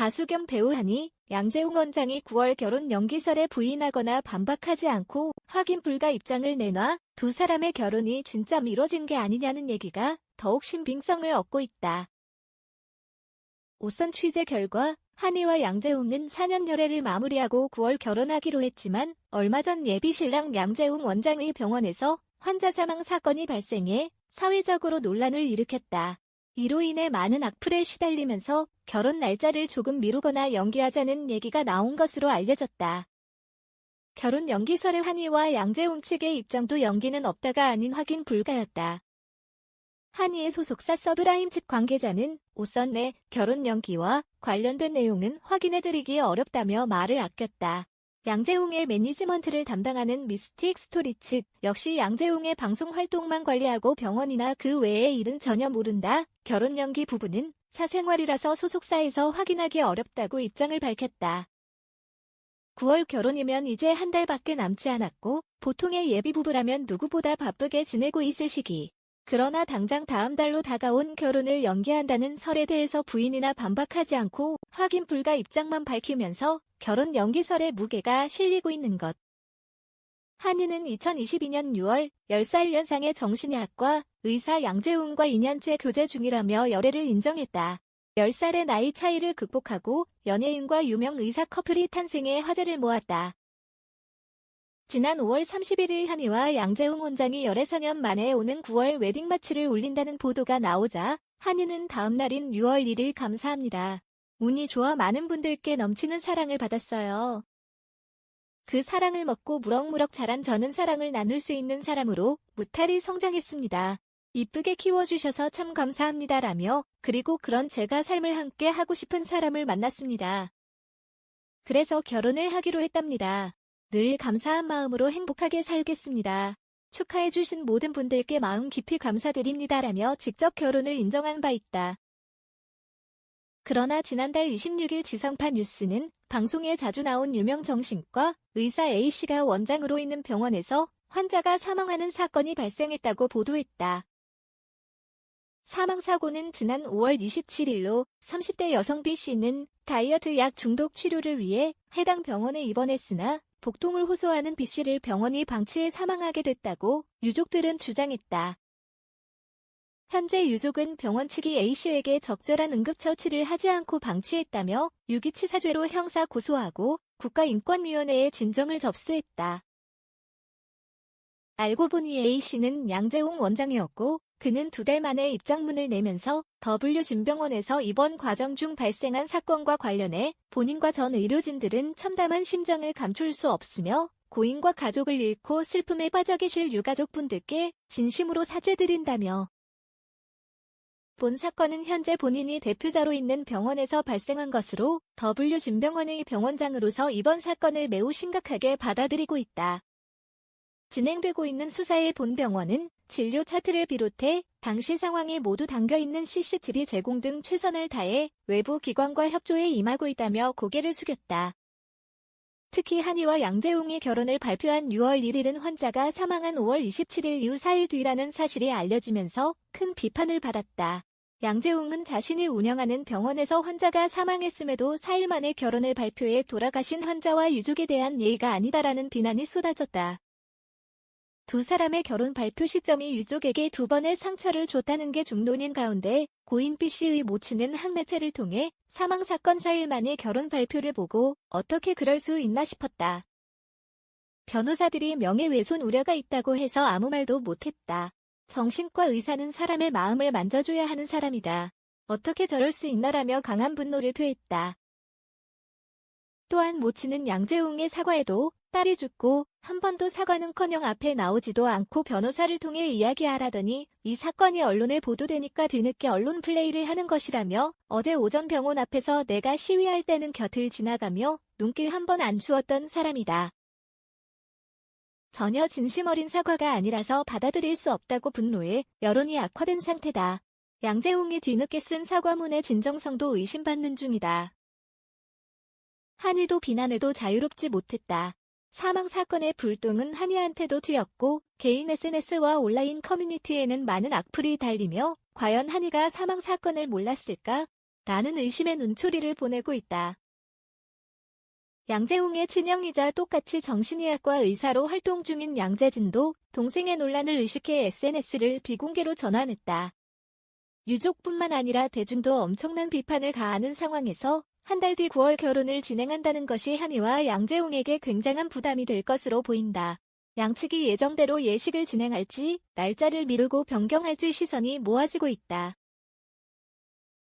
가수 겸 배우 한이 양재웅 원장이 9월 결혼 연기설에 부인하거나 반박하지 않고 확인 불가 입장을 내놔 두 사람의 결혼이 진짜 미뤄진 게 아니냐는 얘기가 더욱 신빙성을 얻고 있다. 우선 취재 결과 한이와 양재웅은 4년 열애를 마무리하고 9월 결혼하기로 했지만 얼마 전 예비 신랑 양재웅 원장의 병원에서 환자 사망 사건이 발생해 사회적으로 논란을 일으켰다. 이로 인해 많은 악플에 시달리면서 결혼 날짜를 조금 미루거나 연기하자는 얘기가 나온 것으로 알려졌다. 결혼 연기설에 한이와 양재웅 측의 입장도 연기는 없다가 아닌 확인 불가였다. 한이의 소속사 서브라임 측 관계자는 우선 내 결혼 연기와 관련된 내용은 확인해드리기 어렵다며 말을 아꼈다. 양재웅의 매니지먼트를 담당하는 미스틱 스토리 측 역시 양재웅의 방송 활동만 관리하고 병원이나 그 외의 일은 전혀 모른다. 결혼 연기 부분은 사생활이라서 소속사에서 확인하기 어렵다고 입장을 밝혔다. 9월 결혼이면 이제 한 달밖에 남지 않았고 보통의 예비 부부라면 누구보다 바쁘게 지내고 있을 시기. 그러나 당장 다음 달로 다가온 결혼을 연기한다는 설에 대해서 부인이나 반박하지 않고 확인 불가 입장만 밝히면서 결혼 연기설의 무게가 실리고 있는 것. 한이는 2022년 6월 10살 연상의 정신의학과 의사 양재웅과 2년째 교제 중이라며 열애를 인정했다. 10살의 나이 차이를 극복하고 연예인과 유명 의사 커플이 탄생해 화제를 모았다. 지난 5월 31일 한이와 양재웅 원장이 열애 4년 만에 오는 9월 웨딩 마치를 올린다는 보도가 나오자 한이는 다음 날인 6월 1일 감사합니다. 운이 좋아 많은 분들께 넘치는 사랑을 받았어요. 그 사랑을 먹고 무럭무럭 자란 저는 사랑을 나눌 수 있는 사람으로 무탈히 성장했습니다. 이쁘게 키워주셔서 참 감사합니다 라며 그리고 그런 제가 삶을 함께 하고 싶은 사람을 만났습니다. 그래서 결혼을 하기로 했답니다. 늘 감사한 마음으로 행복하게 살겠습니다. 축하해주신 모든 분들께 마음 깊이 감사드립니다 라며 직접 결혼을 인정한 바 있다. 그러나 지난달 26일 지상파 뉴스는 방송에 자주 나온 유명 정신과 의사 A씨가 원장으로 있는 병원에서 환자가 사망하는 사건이 발생했다고 보도했다. 사망사고는 지난 5월 27일로 30대 여성 B씨는 다이어트 약 중독 치료를 위해 해당 병원에 입원했으나 복통을 호소하는 B씨를 병원이 방치해 사망하게 됐다고 유족들은 주장했다. 현재 유족은 병원 측이 A씨에게 적절한 응급처치를 하지 않고 방치했다며 유기치사죄로 형사 고소하고 국가인권위원회에 진정을 접수했다. 알고 보니 A씨는 양재웅 원장이었고 그는 두 달 만에 입장문을 내면서 W진병원에서 입원 과정 중 발생한 사건과 관련해 본인과 전 의료진들은 참담한 심정을 감출 수 없으며 고인과 가족을 잃고 슬픔에 빠져 계실 유가족분들께 진심으로 사죄드린다며 본 사건은 현재 본인이 대표자로 있는 병원에서 발생한 것으로 W진병원의 병원장으로서 이번 사건을 매우 심각하게 받아들이고 있다. 진행되고 있는 수사의 본 병원은 진료 차트를 비롯해 당시 상황이 모두 담겨있는 CCTV 제공 등 최선을 다해 외부 기관과 협조에 임하고 있다며 고개를 숙였다. 특히 한이와 양재웅이 결혼을 발표한 6월 1일은 환자가 사망한 5월 27일 이후 4일 뒤라는 사실이 알려지면서 큰 비판을 받았다. 양재웅은 자신이 운영하는 병원에서 환자가 사망했음에도 4일 만에 결혼을 발표해 돌아가신 환자와 유족에 대한 예의가 아니다라는 비난이 쏟아졌다. 두 사람의 결혼 발표 시점이 유족에게 두 번의 상처를 줬다는 게 중론인 가운데 고인 B씨의 모친은 항매체를 통해 사망 사건 4일 만에 결혼 발표를 보고 어떻게 그럴 수 있나 싶었다. 변호사들이 명예훼손 우려가 있다고 해서 아무 말도 못했다. 정신과 의사는 사람의 마음을 만져줘야 하는 사람이다. 어떻게 저럴 수 있나라며 강한 분노를 표했다. 또한 모친은 양재웅의 사과에도 딸이 죽고 한 번도 사과는커녕 앞에 나오지도 않고 변호사를 통해 이야기하라더니 이 사건이 언론에 보도되니까 뒤늦게 언론 플레이를 하는 것이라며 어제 오전 병원 앞에서 내가 시위할 때는 곁을 지나가며 눈길 한 번 안 주었던 사람이다. 전혀 진심 어린 사과가 아니라서 받아들일 수 없다고 분노해 여론이 악화된 상태다. 양재웅이 뒤늦게 쓴 사과문의 진정성도 의심받는 중이다. 한이도 비난에도 자유롭지 못했다. 사망 사건의 불똥은 한이한테도 튀었고 개인 SNS와 온라인 커뮤니티에는 많은 악플이 달리며 과연 한이가 사망 사건을 몰랐을까? 라는 의심의 눈초리를 보내고 있다. 양재웅의 친형이자 똑같이 정신의학과 의사로 활동 중인 양재진도 동생의 논란을 의식해 SNS를 비공개로 전환했다. 유족뿐만 아니라 대중도 엄청난 비판을 가하는 상황에서 한 달 뒤 9월 결혼을 진행한다는 것이 한이와 양재웅에게 굉장한 부담이 될 것으로 보인다. 양측이 예정대로 예식을 진행할지, 날짜를 미루고 변경할지 시선이 모아지고 있다.